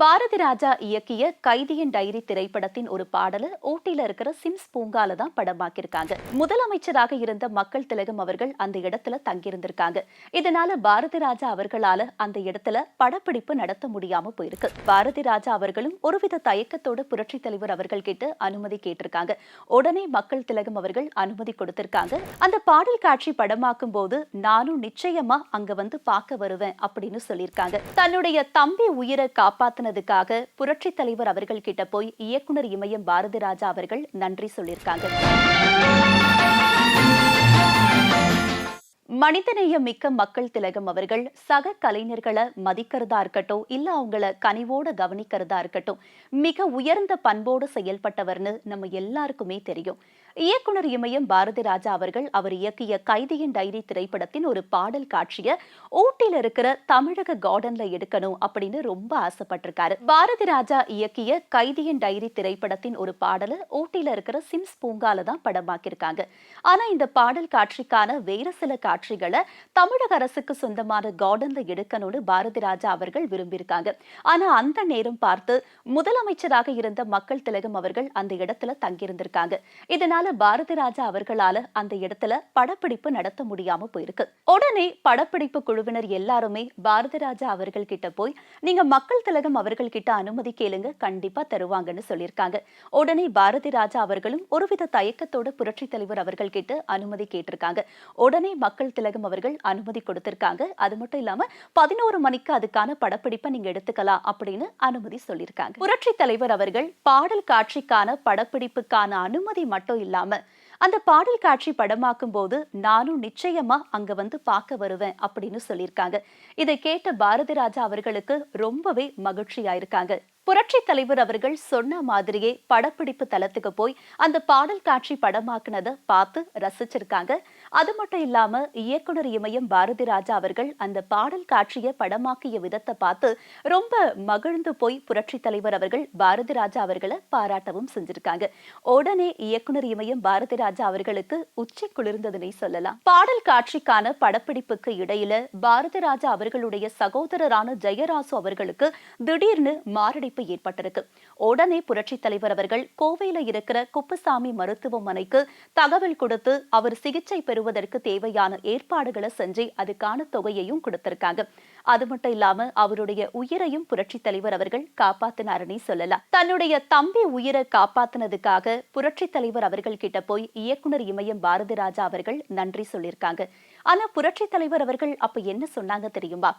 பாரதி ராஜா இயக்கிய கைதியின் டைரி திரைப்படத்தின் ஒரு பாடல ஊட்டியில இருக்கிற சிம்ஸ் பூங்கால தான் படமாக்கியிருக்காங்க. முதலமைச்சராக இருந்த மக்கள் திலகம் அவர்கள் அந்த இடத்துல தங்கியிருந்திருக்காங்க. இதனால பாரதி ராஜா அவர்களால அந்த இடத்துல படப்பிடிப்பு நடத்த முடியாம போயிருக்கு. பாரதி ராஜா அவர்களும் ஒருவித தயக்கத்தோட புரட்சி தலைவர் அவர்கள் கிட்ட அனுமதி கேட்டிருக்காங்க. உடனே மக்கள் திலகம் அவர்கள் அனுமதி கொடுத்திருக்காங்க. அந்த பாடல் காட்சி படமாக்கும் போது நானும் நிச்சயமா அங்க வந்து பார்க்க வருவேன் அப்படின்னு சொல்லியிருக்காங்க. தன்னுடைய தம்பி உயிரை பண்ணதுக்காக புரட்சி தலைவர் அவர்கள் கிட்ட போய் இயக்குனர் இமயம் பாரதி ராஜா அவர்கள் நன்றி சொல்லியிருக்காங்க. மனிதநேயம் மிக்க மக்கள் திலகம் அவர்கள் சக கலைஞர்களை மதிக்கிறதா இருக்கட்டும் இல்ல அவங்கள கனிவோட கவனிக்கிறதா இருக்கட்டும் மிக உயர்ந்த பண்போடு செயல்பட்டவர்னு நம்ம எல்லாருக்குமே தெரியும். இயக்குனர் இமயம் பாரதி ராஜா அவர்கள் அவர் இயக்கிய கைதியின் டைரி திரைப்படத்தின் ஒரு பாடல் காட்சிய ஊட்டியில இருக்கிற தமிழக கார்டன்ல எடுக்கணும் அப்படின்னு ரொம்ப ஆசைப்பட்டிருக்காரு. பாரதி ராஜா இயக்கிய கைதியின் டைரி திரைப்படத்தின் ஒரு பாடலை ஊட்டியில இருக்கிற சிம்ஸ் பூங்கால தான் படமாக்கியிருக்காங்க. ஆனா இந்த பாடல் காட்சிக்கான வேற சில காட்சிகளை தமிழக அரசுக்கு சொந்தமான கார்டன்ல எடுக்கணும்னு பாரதி ராஜா அவர்கள் விரும்பியிருக்காங்க. ஆனா அந்த நேரம் பார்த்து முதலமைச்சராக இருந்த மக்கள் திலகம் அவர்கள் அந்த இடத்துல தங்கியிருந்திருக்காங்க. இதனால் பாரதி ராஜா அவர்களால அந்த இடத்துல படப்பிடிப்பு நடத்த முடியாம போயிருக்கு. உடனே படப்பிடிப்பு குழுவினர் எல்லாருமே பாரதி ராஜா அவர்கள் கிட்ட போய் நீங்க மக்கள் திலகம் அவர்கள் கிட்ட அனுமதி கேளுங்க கண்டிப்பா தருவாங்கன்னு சொல்லியிருக்காங்க. உடனே பாரதி ராஜா அவர்களும் ஒருவித தயக்கத்தோட புரட்சி தலைவர் அவர்கள் கிட்ட அனுமதி கேட்டிருக்காங்க. உடனே மக்கள் திலகம் அவர்கள் அனுமதி கொடுத்திருக்காங்க. அது மட்டும் இல்லாம பதினோரு மணிக்கு அதுக்கான படப்பிடிப்பை நீங்க எடுத்துக்கலாம் அப்படின்னு அனுமதி சொல்லியிருக்காங்க. புரட்சி தலைவர் அவர்கள் பாடல் காட்சிக்கான படப்பிடிப்புக்கான அனுமதி மட்டும் இல்லாம அந்த பாடல் காட்சி படமாக்கும் போது நானும் நிச்சயமா அங்க வந்து பார்க்க வருவேன் அப்படின்னு சொல்லியிருக்காங்க. இதை கேட்ட பாரதி ராஜா அவர்களுக்கு ரொம்பவே மகிழ்ச்சியா இருக்காங்க புரட்சி தலைவர் அவர்கள் சொன்ன மாதிரியே படப்பிடிப்பு தளத்துக்கு போய் அந்த பாடல் காட்சி படமாக்குனதை பார்த்து ரசிச்சிருக்காங்க. அது மட்டும் இல்லாம இயக்குனர் இமயம் பாரதி ராஜா அவர்கள் அந்த பாடல் காட்சியை படமாக்கிய விதத்தை பார்த்து ரொம்ப மகிழ்ந்து போய் புரட்சி தலைவர் அவர்கள் பாரதி ராஜா அவர்களை பாராட்டவும் செஞ்சிருக்காங்க. உடனே இயக்குனர் இமயம் பாரதி ராஜா அவர்களுக்கு உச்சி குளிர்ந்ததுனே சொல்லலாம். பாடல் காட்சிக்கான படப்பிடிப்புக்கு இடையில பாரதி ராஜா அவர்களுடைய சகோதரரான ஜெயராசு அவர்களுக்கு திடீர்னு மாரடைப்பு ஏற்பட்டிருக்கு. உடனே புரட்சி தலைவர் அவர்கள் கோவையில இருக்கிற குப்புசாமி மருத்துவமனைக்கு தகவல் கொடுத்து அவர் சிகிச்சை பெறுவதற்கு தேவையான ஏற்பாடுகளை செஞ்சு அதுக்கான தொகையையும் கொடுத்திருக்காங்க. அது மட்டும் இல்லாம அவருடைய உயிரையும் புரட்சி தலைவர் அவர்கள் காப்பாத்தினாருன்னு சொல்லலாம். தன்னுடைய தம்பி உயிரை காப்பாத்தினதுக்காக புரட்சி தலைவர் அவர்கள் கிட்ட போய் இயக்குனர் இமயம் பாரதி ராஜா அவர்கள் நன்றி சொல்லியிருக்காங்க. ஆனா புரட்சி தலைவர் அவர்கள் அப்ப என்ன சொன்னாங்க தெரியுமா?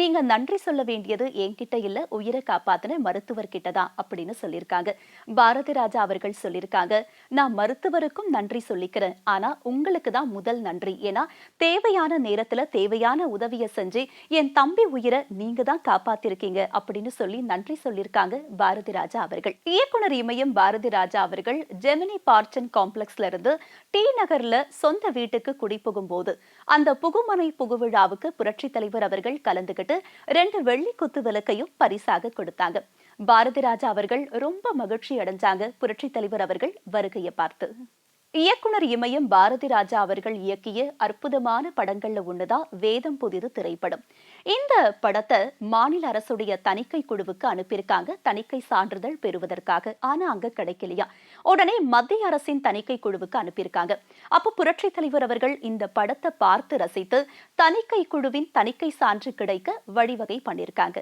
நீங்க நன்றி சொல்ல வேண்டியது என்கிட்ட இல்ல உயிரை காப்பாத்தின மருத்துவர் கிட்ட தான் அப்படின்னு சொல்லியிருக்காங்க. பாரதி ராஜா அவர்கள் சொல்லியிருக்காங்க நான் மருத்துவருக்கும் நன்றி சொல்லிக்கிறேன். ஆனா உங்களுக்கு தான் முதல் நன்றி. ஏன்னா தேவையான நேரத்துல தேவையான உதவியை செஞ்சு என் தம்பி தம்பி உயிரை நீங்க தான் காப்பாத்திருக்கீங்க அப்படின்னு சொல்லி நன்றி சொல்லியிருக்காங்க பாரதி ராஜா அவர்கள். இயக்குனர் இமயம் பாரதி ராஜா அவர்கள் ஜெமினி பார்ச்சன் காம்ப்ளெக்ஸ்ல இருந்து டி நகர்ல சொந்த வீட்டுக்கு குடிபுகும் போது அந்த புகுமனை புகுவிழாவுக்கு புரட்சி தலைவர் அவர்கள் கலந்துகிட்டு ரெண்டு வெள்ளி குத்து விளக்கையும் பரிசாக கொடுத்தாங்க. பாரதி ராஜா அவர்கள் ரொம்ப மகிழ்ச்சி அடைஞ்சாங்க புரட்சி தலைவர் அவர்கள் வருகையை பார்த்து. இயக்குனர் இமயம் பாரதி ராஜா அவர்கள் இயக்கிய அற்புதமான படங்கள்ல ஒண்ணுதான் வேதம் புதிது திரைப்படம். இந்த படத்தை மாநில அரசுடைய தணிக்கை குழுவுக்கு அனுப்பியிருக்காங்க. தணிக்கை சான்றிதழ் பெறுவதற்காக. ஆனா அங்க கிடைக்கலையா? உடனே மத்திய அரசின் தணிக்கை குழுவுக்கு அனுப்பியிருக்காங்க. அப்ப புரட்சி தலைவர் அவர்கள் இந்த படத்தை பார்த்து ரசித்து தணிக்கை குழுவின் தணிக்கை சான்று கிடைக்க வழிவகை பண்ணியிருக்காங்க.